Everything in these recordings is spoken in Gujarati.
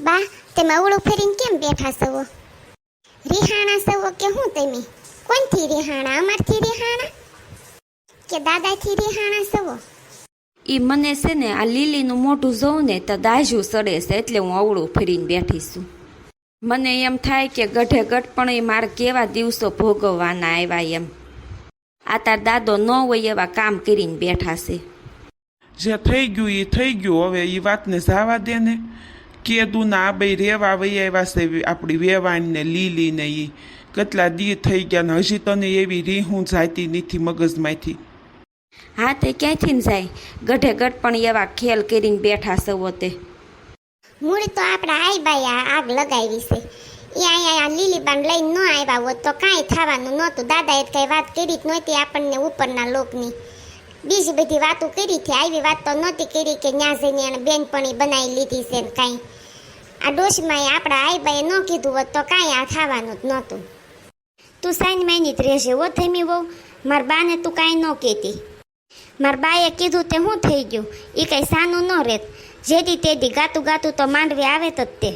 બા તમે અવળું ફેરીને કેમ બેઠા સવો? રિહાણા સવો કે હું તમે? કોણથી રિહાણા? અમારથી રિહાણા? કે દાદાથી રિહાણા સવો? એ મને છે ને આ લીલીનું મોઢું જોઉં ને તો દાજુ સડે છે એટલે હું અવળું ફરીને બેઠી છું. મને એમ થાય કે ગઢે ગઢ પણ એ મારે કેવા દિવસો ભોગવવાના આવ્યા એમ. આ તાર દાદો ન હોય એવા કામ કરીને બેઠા છે. જે થઈ ગયું એ થઈ ગયું. હવે એ વાતને જવા દે ને. કેદું ના આ બે રેવા વહી આવ્યા છે આપણી વેવાણ ને લીલી એ કેટલા દી થઈ ગયા ને હજી તને એવી રીહું જાતી નથી મગજમાંથી. હા તે ક્યાંથી ને જાય? ગઢે ગઢ પણ એવા ખેલ કરીને બેઠા સવો તે મૂળ તો આપણા આઈ બાઈ આગ લગાવી છે. એ અહીંયા લીલીબાન લઈને ન આવ્યા હોત તો કાંઈ થવાનું નહોતું. દાદાએ કંઈ વાત કરી જ નહોતી આપણને ઉપરના લોકની. બીજી બધી વાતો કરી હતી આવી વાત તો નહોતી કરી કે ન્યા જઈને એને બેનપણી બનાવી લીધી છે ને કાંઈ. આ ડોશમાં આપણા આઈ બાઈએ ન કીધું હોત તો કાંઈ આ થવાનું જ નહોતું. તું સાઈન માની જ રહેશે હો થમી બહુ મારા બાને તું કાંઈ ન કહેતી. મારા બાએ કીધું તે શું થઈ ગયું? એ કાંઈ સાનું ન રહેત. જેથી તેદી ગાતું ગાતું તો માંડવી આવે જ તે.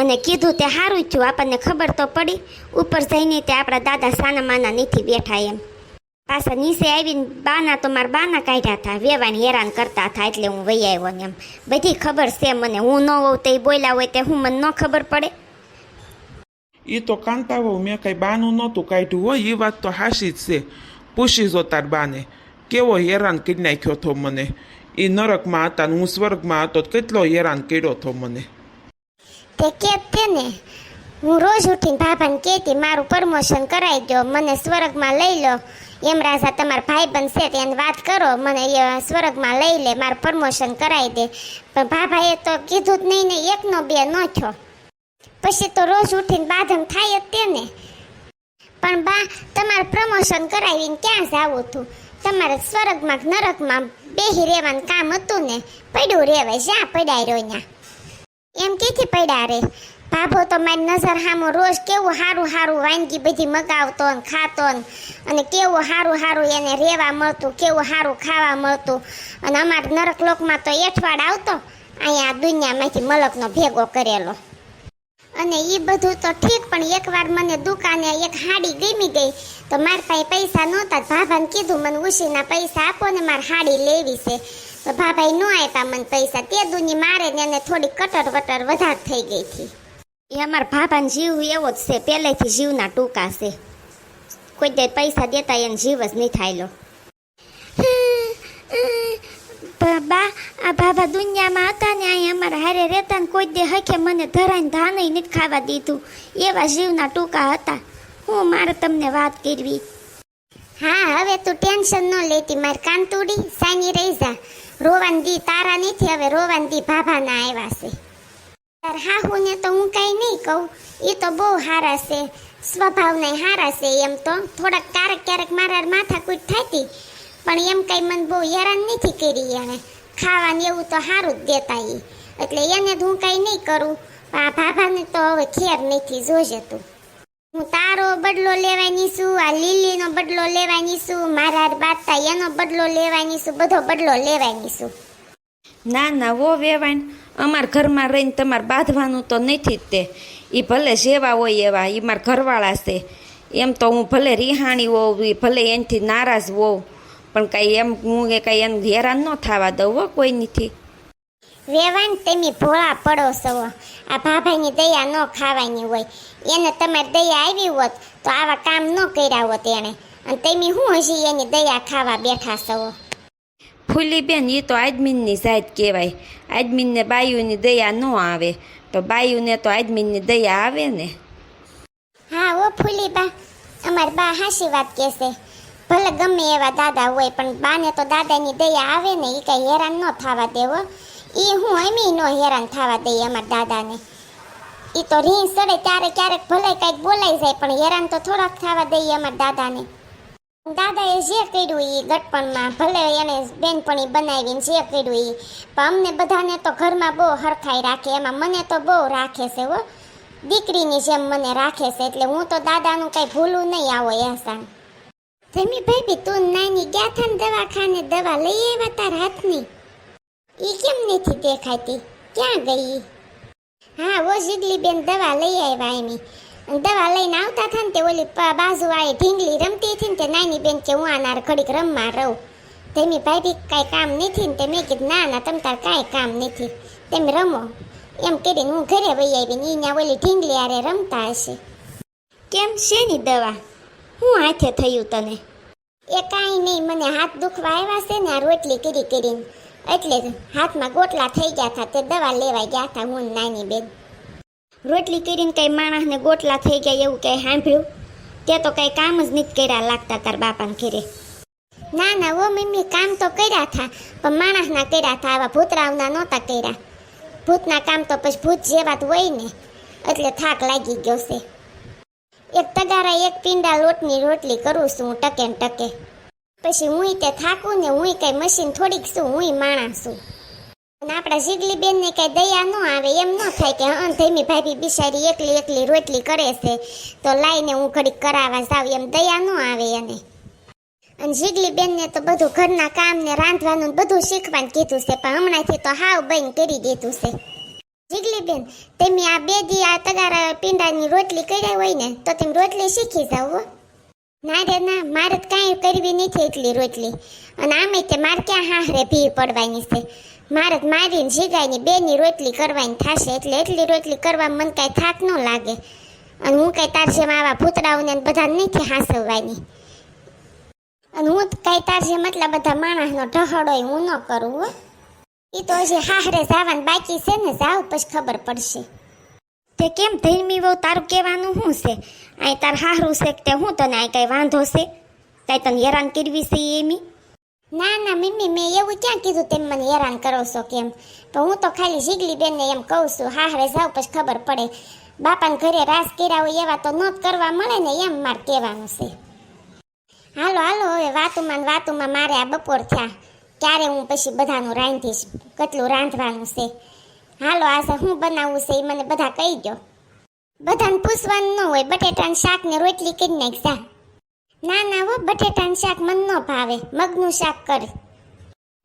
અને કીધું તે સારું જ થયું, આપણને ખબર તો પડી. ઉપર જઈને તે આપણા દાદા સાના માના નથી બેઠા એમ. પાછા નીચે આવીને બાના તો મારા બાના કાઢ્યા હતા વેવાને હેરાન કરતા હતા એટલે હું વહી આવ્યો ને એમ. બધી ખબર છે મને હું ન હોઉં તે બોલ્યા હોય તે હું મને ન ખબર પડે. એ તો કાંતા કાંતાવો મેં કંઈ બાનું નહોતું કાઢ્યું હોય એ વાત તો હાશી જ છે. પૂછી જો તાર બાને કેવો હેરાન કરી નાખ્યો હતો મને. એ નરકમાં હતા ને હું સ્વર્ગમાં હતો તો કેટલો હેરાન કર્યો હતો મને. તે કે તે ને હું રોજ ઉઠીને ભાભાને કહેતી, મારું પ્રમોશન કરાવી દો મને સ્વર્ગમાં લઈ લો. એમ રાજા, તમારા ભાઈ બનશે એને વાત કરો, મને એ સ્વર્ગમાં લઈ લે, મારું પ્રમોશન કરાવી દે. પણ ભાભાએ તો કીધું જ નહીં ને, એકનો બે ન થયો. પછી તો રોજ ઉઠીને બાધમ થાય જ તેને પણ બા, તમારે પ્રમોશન કરાવીને ક્યાં જાવું હતું તમારે સ્વર્ગમાં નરકમાં બેહી રહેવાનું કામ હતું ને? પડ્યું રહેવાય, જ્યાં પડાય રહ્યો ત્યાં. એમ કેથી પડ્યા રે? ભાભો તો મારી નજર સામો રોજ કેવું સારું સારું વાનગી બધી મગાવતો ને ખાતો ને અને કેવું સારું સારું એને રહેવા મળતું, કેવું સારું ખાવા મળતું. અને અમારા નરક લોકમાં તો એઠવાડ આવતો, અહીંયા દુનિયામાંથી મલકનો ભેગો કરેલો. અને એ બધું તો ઠીક, પણ એકવાર મને દુકાને એક હાડી ગમી ગઈ, તો મારા પાસે પૈસા નહોતા. ભાભાને કીધું, મને ઉશીના પૈસા આપો ને મારે હાડી લેવી છે. તો ભાભાઈ ન આપ્યા મને પૈસા. તે દુની મારે ને એને થોડી કટર વટર વધારે થઈ ગઈ હતી. એ અમારા ભાભાને જીવ એવો જ છે પહેલેથી જીવના ટૂંકા છે. કોઈ દે પૈસા દેતા એને જીવ જ નહીં થાયલો બા આ ભાભા દુનિયામાં હતા ને અહીં અમારા હારે રહેતા ને કોઈ દે હખે મને ધરાઈને ધાને નથી ખાવા દીધું. એવા જીવના ટૂંકા હતા. હું મારે તમને વાત કરવી. હા હવે તું ટેન્શન ન લેતી મારી કાંતુડી સાની રહી જા. રોવાન દી તારા નથી હવે રોવાન દી ભાભાના આવ્યા છે. હાહુને તો હું કાંઈ નહીં કહું. એ તો બહુ સારા છે. સ્વભાવને સારા છે એમ તો. થોડાક ક્યારેક ક્યારેક મારા માથાકૂટ થતી પણ એમ કાંઈ મને બહુ હેરાન નથી કરી એણે ખાવાનું એવું તો સારું જ દેતા એ એટલે એને જ હું કાંઈ નહીં કરું. પણ આ ભાભાને તો હવે ખેર નથી જોજે તું. હું તારો બદલો લેવાની છું, આ લીલીનો બદલો લેવાની છું, મારા બાતા એનો બદલો લેવાની છું, બધો બદલો લેવાની છું. ના ના, વો વેવાણ. અમાર ઘરમાં રહીને તમારે બાંધવાનું તો નથી જ તે. એ ભલે જેવા હોય એવા એ મારા ઘરવાળા છે. એમ તો હું ભલે રિહાણી હોઉં એ ભલે એનાથી નારાજ હોઉં, પણ કાંઈ એમ હું એ કાંઈ એમ હેરાન ન થવા દઉં હો કોઈનીથી. વેવાન તેમી ભોળા પડો છો. આ ભાભાની દયા ન ખાવાની હોય. એને તમારી દયા આવી હોત તો આવા કામ ન કર્યા હોત એણે. અને તેમી શું હજી એની દયા ખાવા બેઠા છો? ફૂલી બેન એ તો આદમીનની જાત કહેવાય. આદમીનને બાયુની દયા ન આવે. તો બાયુને તો આદમીનની દયા આવે ને? હા, ઓ ફૂલીબા, અમાર બા હાસી વાત કહેશે ભલે ગમે એવા દાદા હોય, પણ બાને તો દાદાની દયા આવે ને એ કંઈ હેરાન ન થવા દેવો એ હું એમી ન હેરાન થવા દઈએ અમારા દાદાને. એ તો રીં સડે ત્યારે ક્યારેક ભલે કંઈક બોલાઈ જાય, પણ હેરાન તો થોડાક થવા દઈએ અમારા દાદાને. દાદાએ જે કર્યું એ ગટપણમાં ભલે એને બેનપણી બનાવીને જે કર્યું એ પણ અમને બધાને તો ઘરમાં બહુ હરખાઈ રાખે, એમાં મને તો બહુ રાખે છે હો. દીકરીની જેમ મને રાખે છે, એટલે હું તો દાદાનું કઈ ભૂલું નહીં આવો એહસાન. ધમી ભાઈ તું નાની ગયા થા ને દવાખાને દવા લઈ આવ્યા તાર હાથની? એ કેમ નથી દેખાતી? ક્યાં ગઈ હા, ઓ જીગલી બેન દવા લઈ આવ્યા એમી અને દવા લઈને આવતા હતા ને તે ઓલી બાજુ બાજુવાળી ઢીંગલી રમતી હતી ને તે નાની બેન કે હું આનાર ઘડીક રમવા રહું. તેમી ભાભી કાંઈ કામ નથી ને તે મેં કીધું ના ના તમ તાર કાંઈ કામ નથી. તેમ રમો. એમ કરીને હું ઘરે વહી આવી ને અહીંયા ઓલી ઢીંગલી આરે રમતા હશે. કેમ? શેની દવા? હું હાથે થયું તને? એ કાંઈ નહીં મને હાથ દુખવા આવ્યા છે ને આ રોટલી કરી કરીને એટલે હાથમાં ગોટલા થઈ ગયા હતા તે દવા લેવા ગયા હતા હું નાની બેન. રોટલી કરીને કંઈ માણસને ગોટલા થઈ ગયા એવું કંઈ સાંભળ્યું? તે તો કંઈ કામ જ નથી કર્યા લાગતા તાર બાપાને ઘેરે. ના ના, ઓ મમ્મી, કામ તો કર્યા હતા પણ માણસના કર્યા હતા આવા ભૂતરાવના નહોતા કર્યા. ભૂતના કામ તો પછી ભૂત જેવા જ હોય ને, એટલે થાક લાગી ગયો છે. એક તગારા એક પીંડા લોટની રોટલી કરું છું હું ટકે ને ટકે. પછી હુંય તે થાકું ને હુંય કઈ મશીન થોડીક છું, હુંય માણસ છું. આપણા જીગલી બેન ને કઈ દયા ન આવે, એમ ન થાય કે હં, ધૈમી ભાભી બિચારી એકલી એકલી રોટલી કરે છે, તો લાઈને હું ઘડીક કરાવવા જાવ એમ દયા ન આવે એને. અને જીગલી બેનને તો બધું ઘરના કામ ને રાંધવાનું બધું શીખવાનું કીધું છે, પણ હમણાંથી તો હાવ બંધ કરી દીધું છે. જીગલી બેન, તમે આ બે દી આ તગારા પીંડાની રોટલી કર્યા હોય ને, તો તમે રોટલી શીખી જાવ ના રે, ના, મારે કાંઈ કરવી નથી એટલી રોટલી. અને આમે તે મારે ક્યાં હાહરે ભી પડવાની છે. મારે મારીને જીગાઈની બેની રોટલી કરવાની થશે, એટલે એટલી રોટલી કરવા મને કાંઈ થાક ન લાગે. અને હું કાંઈ તાર જેમ આવા પૂતળાઓને બધા નથી હાંસવવાની. અને હું કાંઈ તાર જેમ એટલા બધા માણસનો ઢહડો હું ન કરું, હો. એ તો હજી હાહરે જવાનું બાકી છે ને, જાવ પછી ખબર પડશે. તે કેમ ધૈમી વહુ તારું કહેવાનું શું છે? અહીં તાર હારું છે કે તે હું તને અહીં કાંઈ વાંધો છે? કાંઈ તને હેરાન કરવી છે એમી? ના ના, મમ્મી, મેં એવું ક્યાં કીધું તેમ મને હેરાન કરો છો કેમ? તો હું તો ખાલી જીગલી બેનને એમ કહું છું, હા, હવે જાઉં પછી ખબર પડે. બાપાને ઘરે રાસ કર્યા હોય એવા તો ન કરવા મળે ને એમ મારે કહેવાનું છે. હાલો હાલો, હવે વાતુમાં વાતુમાં મારે આ બપોર થયા. ક્યારે હું પછી બધાનું રાંધીશ, કેટલું રાંધવાનું છે? હાલો, આજે હું બનાવવું છે એ મને બધા કહી દો બધાને પૂછવાનું ન હોય, બટેટાનું શાક ને રોટલી કરી નાખજા ના ના હો બટેટાનું શાક મને ન ભાવે. મગનું શાક કરે.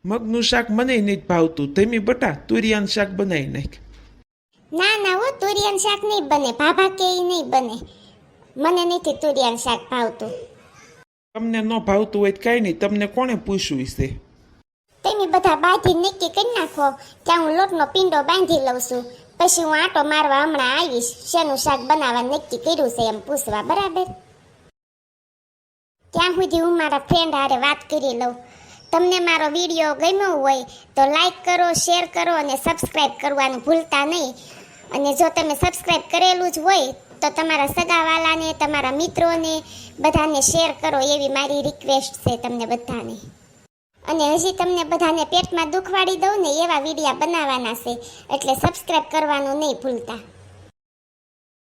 મગનું શાક મને નહીં ભાવતું. તેમી બટા તુરિયાનું શાક બનાવી નાખ. ના ના હો તુરિયાનું શાક નહીં બને. ભાભા કે એ નહીં બને. મને નથી તુરિયાનું શાક ભાવતું. તમને ન ભાવતું હોય તો કાંઈ નહીં. તમને કોણે પૂછ્યું છે તમે બધા બાંધી નક્કી કરી નાખો. ત્યાં હું લોટનો પિંડો બાંધી લઉં છું. પછી હું આટો મારવા હમણાં આવીશ. શેનું શાક બનાવવા નક્કી કર્યું છે એમ પૂછવા બરાબર? ત્યાં સુધી હું મારા ફ્રેન્ડ હારે વાત કરી લઉં. તમને મારો વીડિયો ગમ્યો હોય તો લાઈક કરો શેર કરો અને સબસ્ક્રાઈબ કરવાનું ભૂલતા નહીં. અને જો તમે સબસ્ક્રાઈબ કરેલું જ હોય તો તમારા સગાવાલાને તમારા મિત્રોને બધાને શેર કરો એવી મારી રિક્વેસ્ટ છે તમને બધાને. અને હજી તમને બધાને પેટમાં દુખવાડી દઉં ને એવા વિડીયા બનાવવાના છે. એટલે સબસ્ક્રાઈબ કરવાનું નહીં ભૂલતા.